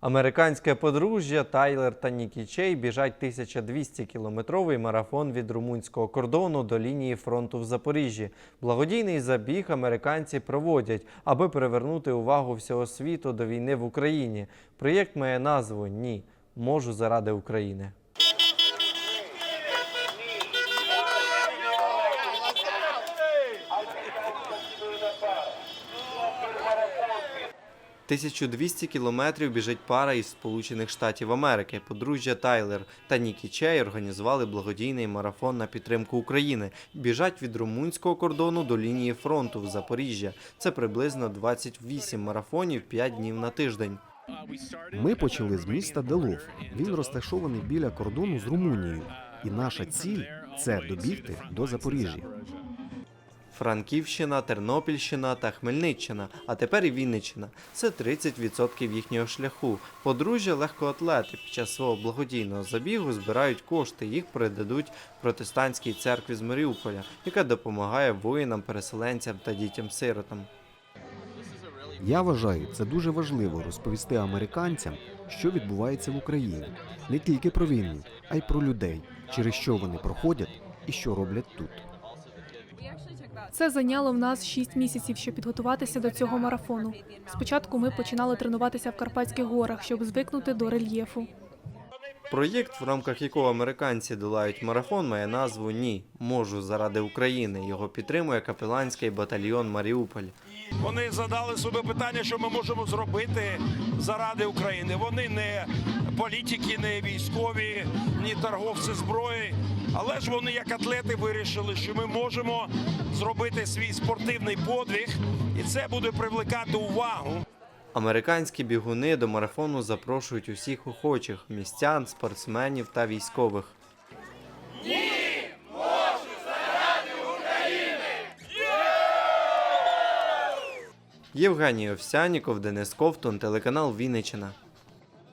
Американське подружжя Тайлер та Нікі Чей біжать 1200-кілометровий марафон від румунського кордону до лінії фронту в Запоріжжі. Благодійний забіг американці проводять, аби привернути увагу всього світу до війни в Україні. Проєкт має назву Ні. Можу заради України. – 1200 кілометрів біжить пара із Сполучених Штатів Америки. Подружжя Тайлер та Нікі Чей організували благодійний марафон на підтримку України. Біжать від румунського кордону до лінії фронту в Запоріжжя. Це приблизно 28 марафонів 5 днів на тиждень. Ми почали з міста Делов. Він розташований біля кордону з Румунією. І наша ціль це добігти до Запоріжжя. Франківщина, Тернопільщина та Хмельниччина, а тепер і Вінниччина. Це 30% їхнього шляху. Подружжя легкоатлети під час свого благодійного забігу збирають кошти. Їх передадуть протестантській церкві з Маріуполя, яка допомагає воїнам, переселенцям та дітям-сиротам. Я вважаю, це дуже важливо розповісти американцям, що відбувається в Україні, не тільки про війну, а й про людей, через що вони проходять і що роблять тут. Це зайняло в нас 6 місяців, щоб підготуватися до цього марафону. Спочатку ми починали тренуватися в Карпатських горах, щоб звикнути до рельєфу. Проєкт, в рамках якого американці долають марафон, має назву Ні. Можу заради України. Його підтримує капеланський батальйон Маріуполь. Вони задали собі питання, що ми можемо зробити заради України. Вони не політики, не військові, ні торговці зброї. Але ж вони, як атлети, вирішили, що ми можемо зробити свій спортивний подвиг, і це буде привлекати увагу. Американські бігуни до марафону запрошують усіх охочих містян, спортсменів та військових. Євгеній Овсяніков, Денис Ковтун, телеканал Вінниччина.